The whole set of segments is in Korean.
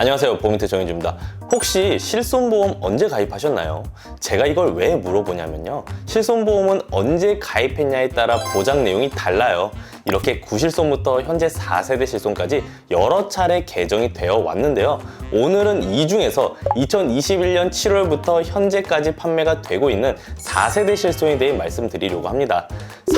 안녕하세요. 보미트 정현주입니다. 혹시 실손보험 언제 가입하셨나요? 제가 이걸 왜 물어보냐면요. 실손보험은 언제 가입했냐에 따라 보장 내용이 달라요. 이렇게 구실손부터 현재 4세대 실손까지 여러 차례 개정이 되어 왔는데요. 오늘은 이 중에서 2021년 7월부터 현재까지 판매가 되고 있는 4세대 실손에 대해 말씀드리려고 합니다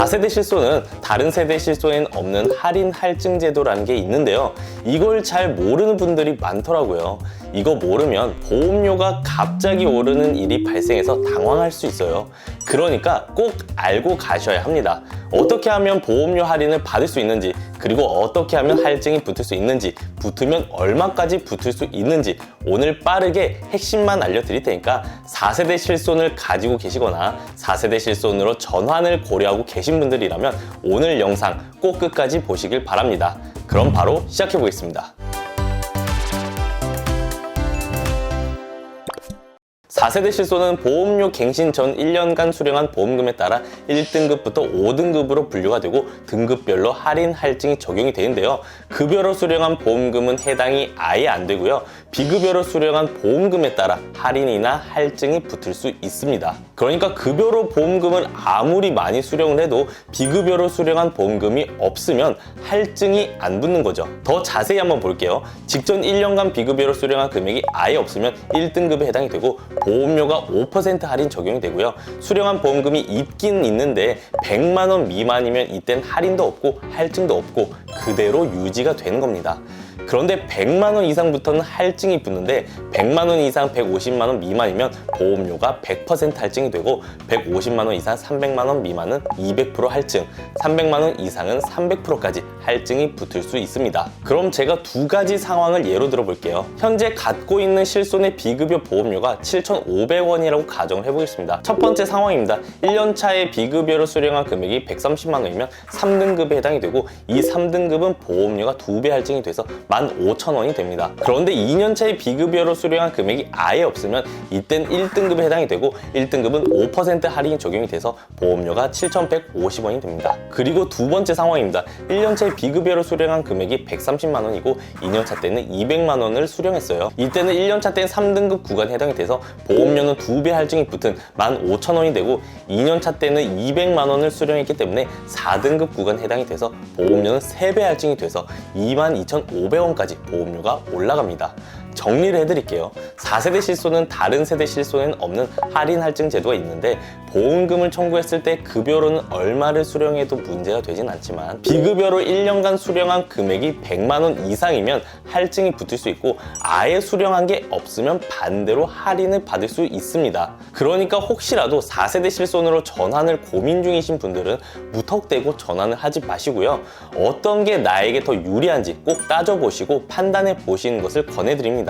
4세대 실손은 다른 세대 실손엔 없는 할인 할증 제도라는 게 있는데요. 이걸 잘 모르는 분들이 많더라고요. 이거 모르면 보험료가 갑자기 오르는 일이 발생해서 당황할 수 있어요. 그러니까 꼭 알고 가셔야 합니다. 어떻게 하면 보험료 할인을 받을 수 있는지, 그리고 어떻게 하면 할증이 붙을 수 있는지, 붙으면 얼마까지 붙을 수 있는지 오늘 빠르게 핵심만 알려드릴 테니까 4세대 실손을 가지고 계시거나 4세대 실손으로 전환을 고려하고 계신 분들이라면 오늘 영상 꼭 끝까지 보시길 바랍니다. 그럼 바로 시작해 보겠습니다. 4세대 실손은 보험료 갱신 전 1년간 수령한 보험금에 따라 1등급부터 5등급으로 분류가 되고 등급별로 할인 할증이 적용이 되는데요. 급여로 수령한 보험금은 해당이 아예 안 되고요. 비급여로 수령한 보험금에 따라 할인이나 할증이 붙을 수 있습니다. 그러니까 급여로 보험금을 아무리 많이 수령을 해도 비급여로 수령한 보험금이 없으면 할증이 안 붙는 거죠. 더 자세히 한번 볼게요. 직전 1년간 비급여로 수령한 금액이 아예 없으면 1등급에 해당이 되고 보험료가 5% 할인 적용이 되고요. 수령한 보험금이 있긴 있는데 100만 원 미만이면 이땐 할인도 없고 할증도 없고 그대로 유지가 되는 겁니다. 그런데 100만 원 이상부터는 할증이 붙는데 100만 원 이상 150만 원 미만이면 보험료가 100% 할증이 되고 150만 원 이상 300만 원 미만은 200% 할증, 300만 원 이상은 300%까지 할증이 붙을 수 있습니다. 그럼 제가 두 가지 상황을 예로 들어 볼게요. 현재 갖고 있는 실손의 비급여 보험료가 7,500원이라고 가정을 해보겠습니다. 첫 번째 상황입니다. 1년 차에 비급여로 수령한 금액이 130만 원이면 3등급에 해당이 되고 이 3등급은 보험료가 두 배 할증이 돼서 15,000원이 됩니다. 그런데 2년 차에 비급여로 수령한 금액이 아예 없으면 이땐 1등급에 해당이 되고 1등급은 5% 할인이 적용이 돼서 보험료가 7,150원이 됩니다. 그리고 두 번째 상황입니다. 1년 차에 비급여로 수령한 금액이 130만 원이고 2년 차 때는 200만 원을 수령했어요. 이때는 1년 차 때는 3등급 구간에 해당이 돼서 보험료는 두 배 할증이 붙은 15,000원이 되고 2년 차 때는 200만 원을 수령했기 때문에 4등급 구간에 해당이 돼서 보험료는 3배 할증이 돼서 22,500원 까지 보험료가 올라갑니다. 정리를 해드릴게요. 4세대 실손은 다른 세대 실손에는 없는 할인 할증 제도가 있는데 보험금을 청구했을 때 급여로는 얼마를 수령해도 문제가 되진 않지만 비급여로 1년간 수령한 금액이 100만 원 이상이면 할증이 붙을 수 있고 아예 수령한 게 없으면 반대로 할인을 받을 수 있습니다. 그러니까 혹시라도 4세대 실손으로 전환을 고민 중이신 분들은 무턱대고 전환을 하지 마시고요. 어떤 게 나에게 더 유리한지 꼭 따져보시고 판단해 보시는 것을 권해드립니다.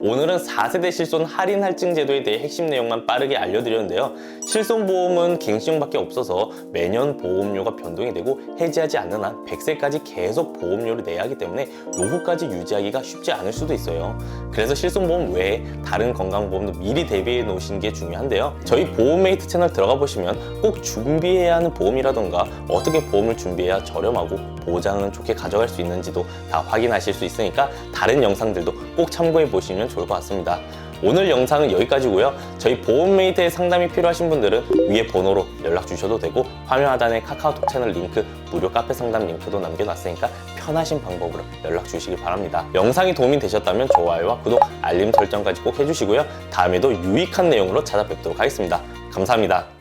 오늘은 4세대 실손 할인 할증 제도에 대해 핵심 내용만 빠르게 알려드렸는데요. 실손 보험은 갱신형밖에 없어서 매년 보험료가 변동이 되고 해지하지 않는 한 100세까지 계속 보험료를 내야 하기 때문에 노후까지 유지하기가 쉽지 않을 수도 있어요. 그래서 실손 보험 외에 다른 건강보험도 미리 대비해 놓으시는 게 중요한데요. 저희 보험메이트 채널 들어가 보시면 꼭 준비해야 하는 보험이라던가 어떻게 보험을 준비해야 저렴하고 보장은 좋게 가져갈 수 있는지도 다 확인하실 수 있으니까 다른 영상들도 꼭 참고해 보시면 좋을 것 같습니다. 오늘 영상은 여기까지고요. 저희 보험메이트의 상담이 필요하신 분들은 위에 번호로 연락 주셔도 되고 화면 하단에 카카오톡 채널 링크, 무료 카페 상담 링크도 남겨놨으니까 편하신 방법으로 연락 주시길 바랍니다. 영상이 도움이 되셨다면 좋아요와 구독, 알림 설정까지 꼭 해주시고요. 다음에도 유익한 내용으로 찾아뵙도록 하겠습니다. 감사합니다.